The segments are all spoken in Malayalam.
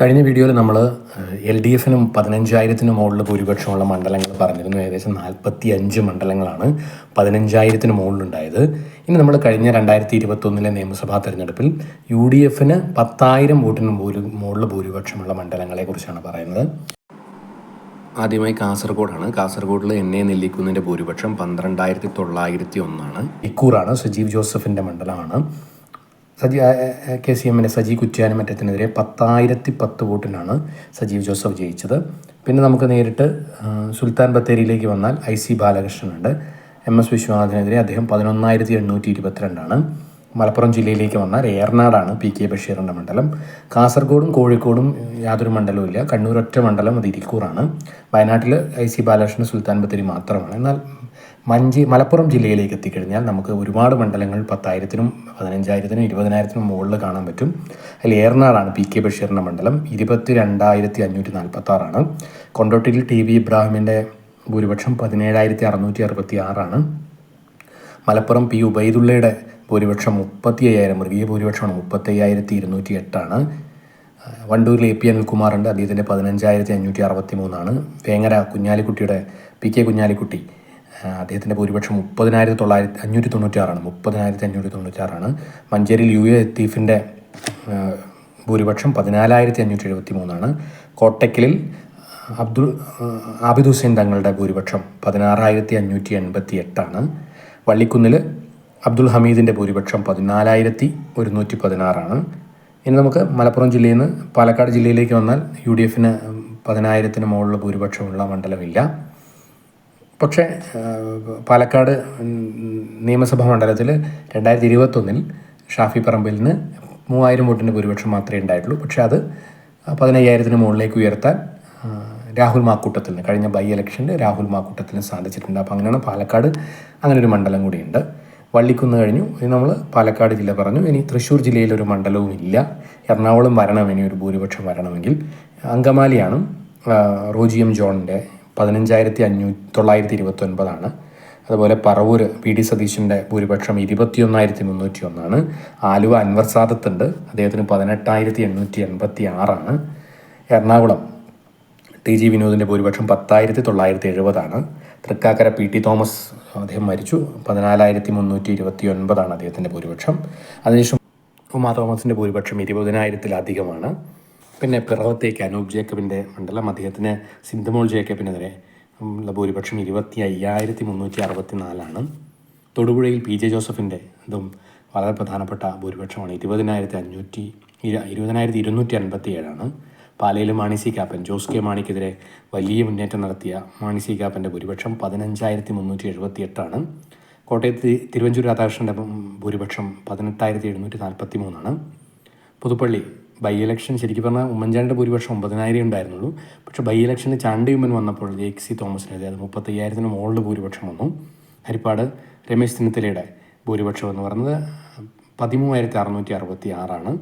കഴിഞ്ഞ വീഡിയോയിൽ നമ്മൾ എൽ ഡി എഫിനും പതിനഞ്ചായിരത്തിനും മുകളിൽ ഭൂരിപക്ഷമുള്ള മണ്ഡലങ്ങൾ പറഞ്ഞിരുന്നു. ഏകദേശം നാൽപ്പത്തി അഞ്ച് മണ്ഡലങ്ങളാണ് പതിനഞ്ചായിരത്തിന് മുകളിലുണ്ടായത്. ഇനി നമ്മൾ കഴിഞ്ഞ രണ്ടായിരത്തി ഇരുപത്തൊന്നിലെ നിയമസഭാ തെരഞ്ഞെടുപ്പിൽ യു ഡി എഫിന് പത്തായിരം വോട്ടിന് ഭൂരി മുകളിൽ ഭൂരിപക്ഷമുള്ള മണ്ഡലങ്ങളെക്കുറിച്ചാണ് പറയുന്നത്. ആദ്യമായി കാസർഗോഡാണ്. കാസർഗോഡിൽ എൻ എ നെല്ലിക്കുന്നിന്റെ ഭൂരിപക്ഷം പന്ത്രണ്ടായിരത്തി തൊള്ളായിരത്തി ഒന്നാണ് ഇക്കൂറാണ് സജീവ് ജോസഫിന്റെ മണ്ഡലമാണ്. സജി കെ സി എമ്മിന്റെ സജി കുറ്റിയാനും മറ്റത്തിനെതിരെ പത്തായിരത്തി പത്ത് വോട്ടിനാണ് സജീവ് ജോസഫ് ജയിച്ചത്. പിന്നെ നമുക്ക് നേരിട്ട് സുൽത്താൻ ബത്തേരിയിലേക്ക് വന്നാൽ ഐ സി ബാലകൃഷ്ണനുണ്ട്. എം എസ് വിശ്വനാഥിനെതിരെ അദ്ദേഹം പതിനൊന്നായിരത്തി എണ്ണൂറ്റി ഇരുപത്തിരണ്ടാണ് മലപ്പുറം ജില്ലയിലേക്ക് വന്നാൽ ഏറനാടാണ് പി കെ ബഷീറിന്റെ മണ്ഡലം. കാസർഗോഡും കോഴിക്കോടും യാതൊരു മണ്ഡലവും ഇല്ല. കണ്ണൂർ ഒറ്റ മണ്ഡലം അത് ഇരിക്കൂറാണ്. വയനാട്ടിൽ ഐ സി ബാലകൃഷ്ണൻ സുൽത്താൻ ബത്തേരി മാത്രമാണ്. എന്നാൽ മഞ്ചി മലപ്പുറം ജില്ലയിലേക്ക് എത്തിക്കഴിഞ്ഞാൽ നമുക്ക് ഒരുപാട് മണ്ഡലങ്ങൾ പത്തായിരത്തിനും പതിനഞ്ചായിരത്തിനും ഇരുപതിനായിരത്തിനും മുകളിൽ കാണാൻ പറ്റും. അതിൽ ഏറനാടാണ് പി കെ ബഷീറിന്റെ മണ്ഡലം. ഇരുപത്തി രണ്ടായിരത്തി അഞ്ഞൂറ്റി നാൽപ്പത്തി ആറാണ് കൊണ്ടോട്ടിയിൽ ടി വി ഇബ്രാഹിമിന്റെ ഭൂരിപക്ഷം പതിനേഴായിരത്തി അറുന്നൂറ്റി അറുപത്തി ആറാണ് മലപ്പുറം പി ഉബൈദുള്ളയുടെ ഭൂരിപക്ഷം മുപ്പത്തി അയ്യായിരം മൃഗീയ ഭൂരിപക്ഷമാണ് മുപ്പത്തി അയ്യായിരത്തി ഇരുന്നൂറ്റി എട്ടാണ് വണ്ടൂരിൽ എ പി അനിൽകുമാറുണ്ട് അദ്ദേഹത്തിന്റെ പതിനഞ്ചായിരത്തി അഞ്ഞൂറ്റി അറുപത്തി മൂന്നാണ് വേങ്ങര കുഞ്ഞാലിക്കുട്ടിയുടെ പി കെ കുഞ്ഞാലിക്കുട്ടി അദ്ദേഹത്തിന്റെ ഭൂരിപക്ഷം മുപ്പതിനായിരത്തി തൊള്ളായിരത്തി അഞ്ഞൂറ്റി തൊണ്ണൂറ്റാറാണ് മുപ്പതിനായിരത്തി അഞ്ഞൂറ്റി തൊണ്ണൂറ്റാറാണ് മഞ്ചേരിയിൽ യു എ ലത്തീഫിന്റെ ഭൂരിപക്ഷം പതിനാലായിരത്തി അഞ്ഞൂറ്റി എഴുപത്തി മൂന്നാണ് കോട്ടക്കലിൽ അബ്ദുൾ ആബിദ് ഹുസൈൻ തങ്ങളുടെ ഭൂരിപക്ഷം പതിനാറായിരത്തി അഞ്ഞൂറ്റി എൺപത്തി എട്ടാണ് വള്ളിക്കുന്നിൽ അബ്ദുൾ ഹമീദിന്റെ ഭൂരിപക്ഷം പതിനാലായിരത്തി ഒരുന്നൂറ്റി പതിനാറാണ്. ഇനി നമുക്ക് മലപ്പുറം ജില്ലയിൽ നിന്ന് പാലക്കാട് ജില്ലയിലേക്ക് വന്നാൽ യു ഡി എഫിന് പതിനായിരത്തിന് മുകളിൽ ഭൂരിപക്ഷമുള്ള മണ്ഡലമില്ല. പക്ഷേ പാലക്കാട് നിയമസഭാ മണ്ഡലത്തിൽ രണ്ടായിരത്തി ഇരുപത്തൊന്നിൽ ഷാഫി പറമ്പിലിന് മൂവായിരം വോട്ടിന്റെ ഭൂരിപക്ഷം മാത്രമേ ഉണ്ടായിട്ടുള്ളൂ. പക്ഷേ അത് പതിനയ്യായിരത്തിന് മുകളിലേക്ക് ഉയർത്താൻ രാഹുൽ മാക്കൂട്ടത്തിന് കഴിഞ്ഞ ബൈ ഇലക്ഷനിൽ രാഹുൽ മാക്കൂട്ടത്തിന് സാധിച്ചിട്ടുണ്ട്. അപ്പോൾ അങ്ങനെയാണ് പാലക്കാട് അങ്ങനെ ഒരു മണ്ഡലം കൂടിയുണ്ട്. വള്ളിക്കുന്ന് കഴിഞ്ഞു. ഇനി നമ്മൾ പാലക്കാട് ജില്ല പറഞ്ഞു. ഇനി തൃശ്ശൂർ ജില്ലയിൽ ഒരു മണ്ഡലവും ഇല്ല. എറണാകുളം വരണം ഇനി ഒരു ഭൂരിപക്ഷം വരണമെങ്കിൽ. അങ്കമാലിയാണ് റോജിയം റോജി ജോണിന്റെ പതിനഞ്ചായിരത്തി അഞ്ഞൂ തൊള്ളായിരത്തി ഇരുപത്തി ഒൻപതാണ് അതുപോലെ പറവൂർ പി ഡി സതീശന്റെ ഭൂരിപക്ഷം ഇരുപത്തിയൊന്നായിരത്തി മുന്നൂറ്റി ഒന്നാണ് ആലുവ അൻവർ സാദത്തുണ്ട്. അദ്ദേഹത്തിന് പതിനെട്ടായിരത്തി എണ്ണൂറ്റി എൺപത്തി ആറാണ് എറണാകുളം ടി ജി വിനോദിന്റെ ഭൂരിപക്ഷം പത്തായിരത്തി തൊള്ളായിരത്തി എഴുപതാണ് തൃക്കാക്കര പി ടി തോമസ് അദ്ദേഹം മരിച്ചു. പതിനാലായിരത്തി മുന്നൂറ്റി ഇരുപത്തി ഒൻപതാണ് അദ്ദേഹത്തിന്റെ ഭൂരിപക്ഷം അതിനുശേഷം ഉമാ തോമസിന്റെ ഭൂരിപക്ഷം ഇരുപതിനായിരത്തിലധികമാണ് പിന്നെ പിറവത്തേക്ക് അനൂപ് ജേക്കബിന്റെ മണ്ഡലം. അദ്ദേഹത്തിന് സിന്ധുമോൾ ജേക്കബിനെതിരെ ഉള്ള ഭൂരിപക്ഷം ഇരുപത്തി അയ്യായിരത്തി മുന്നൂറ്റി അറുപത്തി നാലാണ് തൊടുപുഴയിൽ പി ജെ ജോസഫിന്റെ ഇതും വളരെ പ്രധാനപ്പെട്ട ഭൂരിപക്ഷമാണ്. ഇരുപതിനായിരത്തി അഞ്ഞൂറ്റി ഇര- ഇരുപതിനായിരത്തി ഇരുന്നൂറ്റി അൻപത്തി ഏഴാണ് പാലയിൽ മാണി സി കാപ്പൻ ജോസ് കെ മാണിക്കെതിരെ വലിയ മുന്നേറ്റം നടത്തിയ മാണി സി കാപ്പന്റെ ഭൂരിപക്ഷം പതിനഞ്ചായിരത്തി മുന്നൂറ്റി എഴുപത്തി എട്ടാണ് കോട്ടയത്ത് തിരുവഞ്ചൂർ രാധാകൃഷ്ണന്റെ ഭൂരിപക്ഷം പതിനെട്ടായിരത്തി എഴുന്നൂറ്റി നാൽപ്പത്തി മൂന്നാണ് പുതുപ്പള്ളി ബൈ ഇലക്ഷൻ ശരിക്കും പറഞ്ഞാൽ ഉമ്മൻചാണ്ടിയുടെ ഭൂരിപക്ഷം ഒമ്പതിനായിരം ഉണ്ടായിരുന്നുള്ളൂ. പക്ഷേ ബൈ ഇലക്ഷന് ചാണ്ടി ഉമ്മൻ വന്നപ്പോൾ ജെ സി തോമസിനെതിരെ അത് മുപ്പത്തയ്യായിരത്തിന് മുകളിൽ ഭൂരിപക്ഷം വന്നു. ഹരിപ്പാട് രമേശ് ചെന്നിത്തലയുടെ ഭൂരിപക്ഷം എന്ന് പറയുന്നത് പതിമൂവായിരത്തി അറുന്നൂറ്റി അറുപത്തി ആറാണ്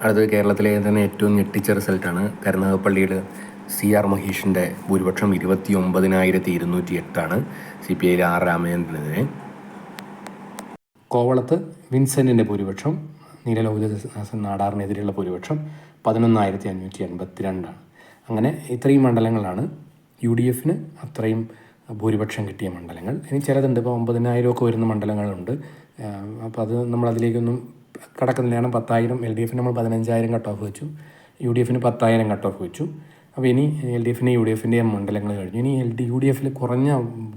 അടുത്തത് കേരളത്തിലെ തന്നെ ഏറ്റവും ഞെട്ടിച്ച റിസൾട്ടാണ് കരുനാഗപ്പള്ളിയിൽ സി ആർ മഹേഷിന്റെ ഭൂരിപക്ഷം ഇരുപത്തി ഒമ്പതിനായിരത്തി ഇരുന്നൂറ്റി എട്ടാണ് സി പി ഐയിലെ ആർ രാമചന്ദ്രനെതിരെ. കോവളത്ത് വിൻസെന്റിന്റെ ഭൂരിപക്ഷം നീലലോഹിതദാസൻ നാടാറിനെതിരെയുള്ള ഭൂരിപക്ഷം പതിനൊന്നായിരത്തി അഞ്ഞൂറ്റി എൺപത്തി രണ്ടാണ് അങ്ങനെ ഇത്രയും മണ്ഡലങ്ങളാണ് യു ഡി എഫിന് അത്രയും ഭൂരിപക്ഷം കിട്ടിയ മണ്ഡലങ്ങൾ. ഇനി ചിലതുണ്ട്. ഇപ്പോൾ ഒമ്പതിനായിരം ഒക്കെ വരുന്ന മണ്ഡലങ്ങളുണ്ട്. അപ്പോൾ അത് നമ്മൾ അതിലേക്കൊന്നും പത്തായിരം എൽ ഡി എഫിന് നമ്മൾ പതിനഞ്ചായിരം കട്ട് ഓഫ് വെച്ചു. യു ഡി എഫിന് പത്തായിരം കട്ട് ഓഫ് വെച്ചു. അപ്പോൾ ഇനി എൽ ഡി എഫിന്റെ യു ഡി എഫിന്റെ മണ്ഡലങ്ങൾ കഴിഞ്ഞു. ഇനി എൽ ഡി യു ഡി എഫിൽ കുറഞ്ഞ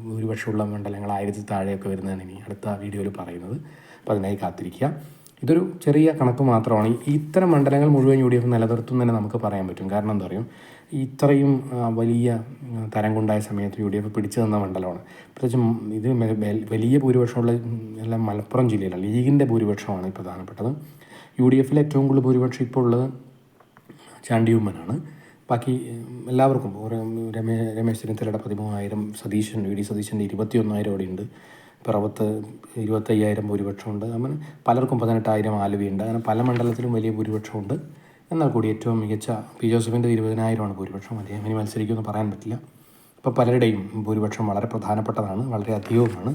ഭൂരിപക്ഷമുള്ള മണ്ഡലങ്ങൾ ആയിരത്തി താഴെയൊക്കെ വരുന്നതാണ് ഇനി അടുത്ത വീഡിയോയിൽ പറയുന്നത്. അപ്പോൾ അതിനായി കാത്തിരിക്കുക. ഇതൊരു ചെറിയ കണക്ക് മാത്രമാണ്. ഇത്തരം മണ്ഡലങ്ങൾ മുഴുവൻ യു ഡി എഫ് നിലനിർത്തും തന്നെ നമുക്ക് പറയാൻ പറ്റും. കാരണം എന്താ പറയുക ഇത്രയും വലിയ ആ, തരം കൊണ്ടായ സമയത്ത് യു ഡി എഫ് പിടിച്ചു തന്ന മണ്ഡലമാണ്. പ്രത്യേകിച്ചും ഇത് വലിയ ഭൂരിപക്ഷമുള്ള എല്ലാം മലപ്പുറം ജില്ലയിലാണ് ലീഗിന്റെ ഭൂരിപക്ഷമാണ് പ്രധാനപ്പെട്ടത്. യു ഡി എഫിൽ ഏറ്റവും കൂടുതൽ ഭൂരിപക്ഷം ഇപ്പോൾ ഉള്ളത് ചാണ്ടിയുമ്മനാണ് ബാക്കി എല്ലാവർക്കും രമേ രമേശ് ചെന്നിത്തലയുടെ പതിമൂവായിരം സതീശൻ വി ഡി സതീശന്റെ ഇരുപത്തി ഒന്നായിരം അവിടെ ഉണ്ട് പിറവത്ത് ഇരുപത്തയ്യായിരം ഭൂരിപക്ഷമുണ്ട്. അങ്ങനെ പലർക്കും പതിനെട്ടായിരം ആലുവയുണ്ട്. അങ്ങനെ പല മണ്ഡലത്തിലും വലിയ ഭൂരിപക്ഷമുണ്ട്. എന്നാൽ കൂടി ഏറ്റവും മികച്ച പി ജോസഫിന്റെ ഇരുപതിനായിരമാണ് ഭൂരിപക്ഷം. അദ്ദേഹം ഇനി മത്സരിക്കുമെന്ന് പറയാൻ പറ്റില്ല. ഇപ്പോൾ പലരുടെയും ഭൂരിപക്ഷം വളരെ പ്രധാനപ്പെട്ടതാണ് വളരെ അധികവുമാണ്.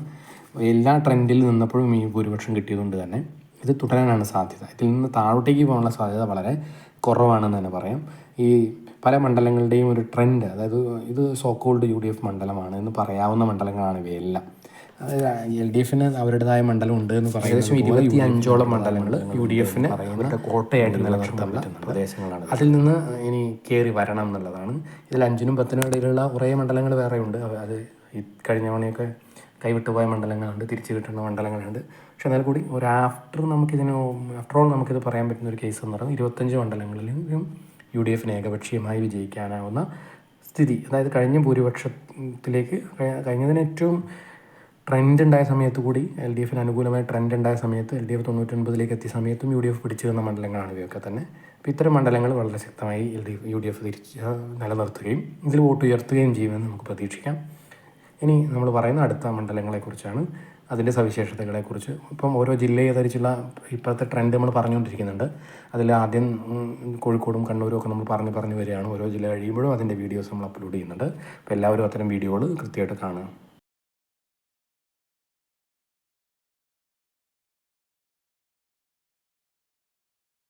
എല്ലാ ട്രെൻഡിൽ നിന്നപ്പോഴും ഈ ഭൂരിപക്ഷം കിട്ടിയതുകൊണ്ട് തന്നെ ഇത് തുടരാനാണ് സാധ്യത. ഇതിൽ നിന്ന് താഴോട്ടേക്ക് പോകാനുള്ള സാധ്യത വളരെ കുറവാണെന്ന് തന്നെ പറയാം. ഈ പല മണ്ഡലങ്ങളുടെയും ഒരു ട്രെൻഡ് അതായത് ഇത് സോക്കോൾഡ് യു ഡി എഫ് മണ്ഡലമാണ് എന്ന് പറയാവുന്ന മണ്ഡലങ്ങളാണ് ഇവയെല്ലാം. എൽ ഡി എഫിന് അവരുടേതായ മണ്ഡലം ഉണ്ട് എന്ന് പറയുന്നത് ഏകദേശം ഇരുപത്തി അഞ്ചോളം മണ്ഡലങ്ങൾ യു ഡി എഫിന് അവരുടെ കോട്ടയായിട്ട് നിലനിർത്താൻ പറ്റുന്ന പ്രദേശങ്ങളാണ്. അതിൽ നിന്ന് ഇനി കയറി വരണം എന്നുള്ളതാണ്. ഇതിൽ അഞ്ചിനും പത്തിനും ഇടയിലുള്ള കുറേ മണ്ഡലങ്ങൾ വേറെ ഉണ്ട്. അത് ഈ കഴിഞ്ഞ തവണയൊക്കെ കൈവിട്ടുപോയ മണ്ഡലങ്ങളുണ്ട് തിരിച്ചു കിട്ടുന്ന മണ്ഡലങ്ങളുണ്ട്. പക്ഷെ എന്നാൽ കൂടി ഒരു ആഫ്റ്റർ നമുക്കിതിന് ആഫ്റ്റർ ഓൾ നമുക്കിത് പറയാൻ പറ്റുന്ന ഒരു കേസ് എന്ന് പറയുന്നത് ഇരുപത്തഞ്ച് മണ്ഡലങ്ങളിലും യു ഡി എഫിന് ഏകപക്ഷീയമായി വിജയിക്കാനാവുന്ന സ്ഥിതി. അതായത് കഴിഞ്ഞ ഭൂരിപക്ഷത്തിലേക്ക് കഴിഞ്ഞതിന് ഏറ്റവും ട്രെൻഡ് ഉണ്ടായ സമയത്ത് കൂടി എൽ ഡി എഫിന് അനുകൂലമായ ട്രെൻഡ് ഉണ്ടായ സമയത്ത് എൽ ഡി എഫ് തൊണ്ണൂറ്റൊൻപതിലേക്ക് എത്തിയ സമയത്തും യു ഡി എഫ് പിടിച്ചു തന്ന മണ്ഡലങ്ങളാണ് ഇവയൊക്കെ തന്നെ. അപ്പോൾ ഇത്തരം മണ്ഡലങ്ങൾ വളരെ ശക്തമായി L D U D F തിരിച്ച് നിലനിർത്തുകയും ഇതിൽ വോട്ട് ഉയർത്തുകയും ചെയ്യുമെന്ന് നമുക്ക് പ്രതീക്ഷിക്കാം. ഇനി നമ്മൾ പറയുന്ന അടുത്ത മണ്ഡലങ്ങളെക്കുറിച്ചാണ്. അതിന്റെ സവിശേഷതകളെക്കുറിച്ച് ഇപ്പം ഓരോ ജില്ലയെ ധരിച്ചുള്ള ഇപ്പോഴത്തെ ട്രെൻഡ് നമ്മൾ പറഞ്ഞുകൊണ്ടിരിക്കുന്നുണ്ട്. അതിൽ ആദ്യം കോഴിക്കോടും കണ്ണൂരും ഒക്കെ നമ്മൾ പറഞ്ഞ് പറഞ്ഞു വരികയാണ്. ഓരോ ജില്ല കഴിയുമ്പോഴും അതിന്റെ വീഡിയോസ് നമ്മൾ അപ്ലോഡ് ചെയ്യുന്നുണ്ട്. അപ്പോൾ എല്ലാവരും അത്തരം വീഡിയോകൾ കൃത്യമായിട്ട് കാണുക.